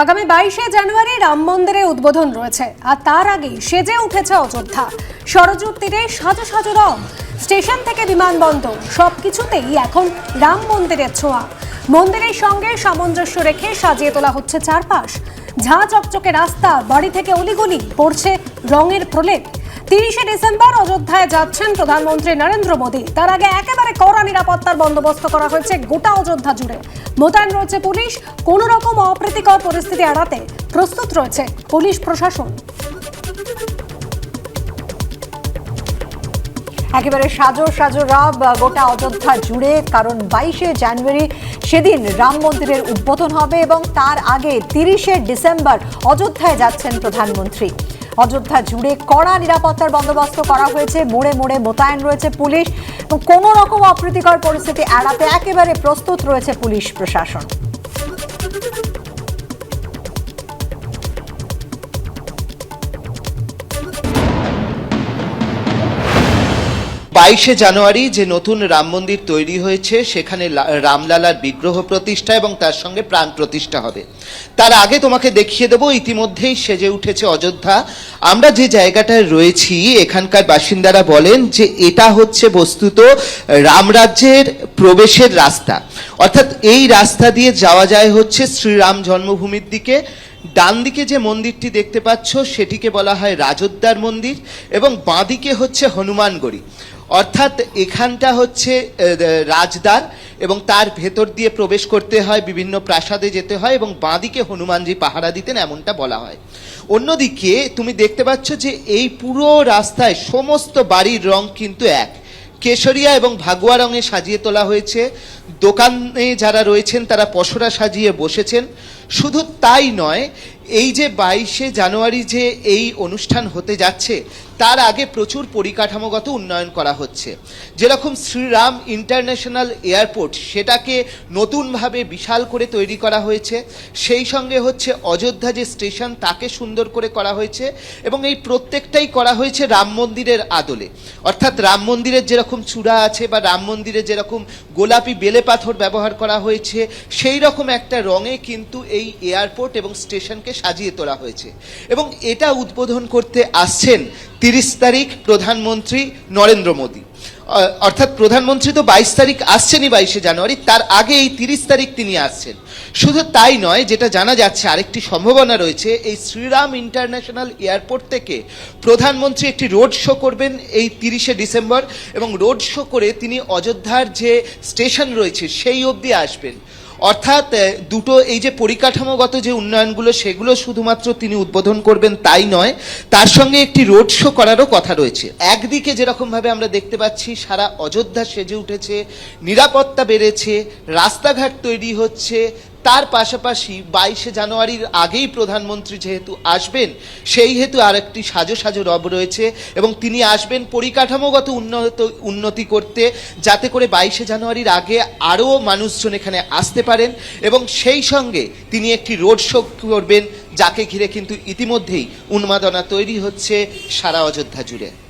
আগামী বাইশে জানুয়ারি রাম মন্দিরের উদ্বোধন রয়েছে, আর তার আগেই সেজে উঠেছে অযোধ্যা। সরজুর তীরে সাজো সাজো রং, স্টেশন থেকে বিমানবন্দর সব কিছুতেই এখন রাম মন্দিরের ছোঁয়া। মন্দিরের সঙ্গে সামঞ্জস্য রেখে সাজিয়ে তোলা হচ্ছে চারপাশ। ঝাঁ চকচকে রাস্তা, বাড়ি থেকে অলিগলি, পড়ছে রঙের প্রলেপ। তিরিশে ডিসেম্বর অযোধ্যায় যাচ্ছেন প্রধানমন্ত্রী নরেন্দ্র মোদী। তার আগে একেবারে কড়া নিরাপত্তার বন্দোবস্ত করা হয়েছে গোটা অযোধ্যা জুড়ে। মোতায়েন রয়েছে পুলিশ, কোনো রকম অপ্রীতিকর পরিস্থিতি এড়াতে প্রস্তুত রয়েছে পুলিশ প্রশাসন। একেবারে সাজো সাজো রাব গোটা অযোধ্যা জুড়ে, কারণ বাইশে জানুয়ারি সেদিন রাম মন্দিরের উদ্বোধন হবে এবং তার আগে তিরিশে ডিসেম্বর অযোধ্যায় যাচ্ছেন প্রধানমন্ত্রী। অযোধ্যা জুড়ে কড়া নিরাপত্তার বন্দোবস্ত করা হয়েছে, মোড়ে মোড়ে মোতায়েন রয়েছে পুলিশ এবং কোনো রকম অপ্রীতিকর পরিস্থিতি এড়াতে একেবারে প্রস্তুত রয়েছে পুলিশ প্রশাসন। বাইশে জানুয়ারি যে নতুন রাম মন্দির তৈরি হয়েছে, সেখানে রামলালার বিগ্রহ প্রতিষ্ঠা এবং তার সঙ্গে প্রাণ প্রতিষ্ঠা হবে। তার আগে তোমাকে দেখিয়ে দেবো, ইতিমধ্যেই সেজে উঠেছে অযোধ্যা। আমরা যে জায়গাটায় রয়েছি, এখানকার বাসিন্দারা বলেন যে এটা হচ্ছে বস্তুত রামরাজ্যের প্রবেশের রাস্তা। অর্থাৎ এই রাস্তা দিয়ে যাওয়া যায় হচ্ছে শ্রীরাম জন্মভূমির দিকে। ডান দিকে যে মন্দিরটি দেখতে পাচ্ছ, সেটিকে বলা হয় রাজোদ্দার মন্দির এবং বাঁদিকে হচ্ছে হনুমানগড়ি। অর্থাৎ এখানটা হচ্ছে রাজদ্বার এবং তার ভেতর দিয়ে প্রবেশ করতে হয় বিভিন্ন প্রাসাদে যেতে হয় এবং বাঁদিকে হনুমানজি পাহারা দিতেন এমনটা বলা হয়। অন্যদিকে তুমি দেখতে পাচ্ছ যে এই পুরো রাস্তায় সমস্ত বাড়ির রং কিন্তু এক। কেশরিয়া এবং ভাগুয়া রঙে সাজিয়ে তোলা হয়েছে। দোকানে যারা রয়েছেন তারা পসরা সাজিয়ে বসেছেন। শুধু তাই নয়, এই যে বাইশে জানুয়ারি যে এই অনুষ্ঠান হতে যাচ্ছে, তার আগে প্রচুর পরিকাঠামোগত উন্নয়ন করা হচ্ছে। যেরকম শ্রীরাম ইন্টারন্যাশনাল এয়ারপোর্ট, সেটাকে নতুনভাবে বিশাল করে তৈরি করা হয়েছে। সেই সঙ্গে হচ্ছে অযোধ্যা যে স্টেশন, তাকে সুন্দর করে করা হয়েছে এবং এই প্রত্যেকটাই করা হয়েছে রাম মন্দিরের আদলে। অর্থাৎ রাম মন্দিরের যেরকম চূড়া আছে বা রাম মন্দিরে যেরকম গোলাপি বেলে পাথর ব্যবহার করা হয়েছে, সেই রকম একটা রঙে কিন্তু এই এয়ারপোর্ট এবং স্টেশনকে সাজিয়ে তোলা হয়েছে। এবং এটা উদ্বোধন করতে আসছেন তিরিশ তারিখ প্রধানমন্ত্রী নরেন্দ্র মোদী। অর্থাৎ প্রধানমন্ত্রী তো বাইশ তারিখ আসছেনই বাইশে জানুয়ারি, তার আগে এই তিরিশ তারিখ তিনি আসছেন। শুধু তাই নয়, যেটা জানা যাচ্ছে, আরেকটি সম্ভাবনা রয়েছে, এই শ্রীরাম ইন্টারন্যাশনাল এয়ারপোর্ট থেকে প্রধানমন্ত্রী একটি রোড শো করবেন এই তিরিশে ডিসেম্বর, এবং রোড শো করে তিনি অযোধ্যার যে স্টেশন রয়েছে, সেই অবধি আসবেন। অর্থাৎ দুটো এই যে পরিকাঠামোগত যে উন্নয়নগুলো, সেগুলো শুধুমাত্র তিনি উদ্বোধন করবেন তাই নয়, তার সঙ্গে একটি রোড শো করারও কথা রয়েছে। একদিকে যেরকমভাবে আমরা দেখতে পাচ্ছি, সারা অযোধ্যা সেজে উঠেছে, নিরাপত্তা বেড়েছে, রাস্তাঘাট তৈরি হচ্ছে তার পাশাপাশি বাইশে জানুয়ারির আগেই প্রধানমন্ত্রী যেহেতু আসবেন, সেই হেতু আরেকটি সাজো সাজো রব রয়েছে এবং তিনি আসবেন পরিকাঠামোগত উন্নত, উন্নতি করতে যাতে করে বাইশে জানুয়ারির আগে আরও মানুষজন এখানে আসতে পারেন এবং সেই সঙ্গে তিনি একটি রোড শো করবেন, যাকে ঘিরে কিন্তু ইতিমধ্যেই উন্মাদনা তৈরি হচ্ছে সারা অযোধ্যা জুড়ে।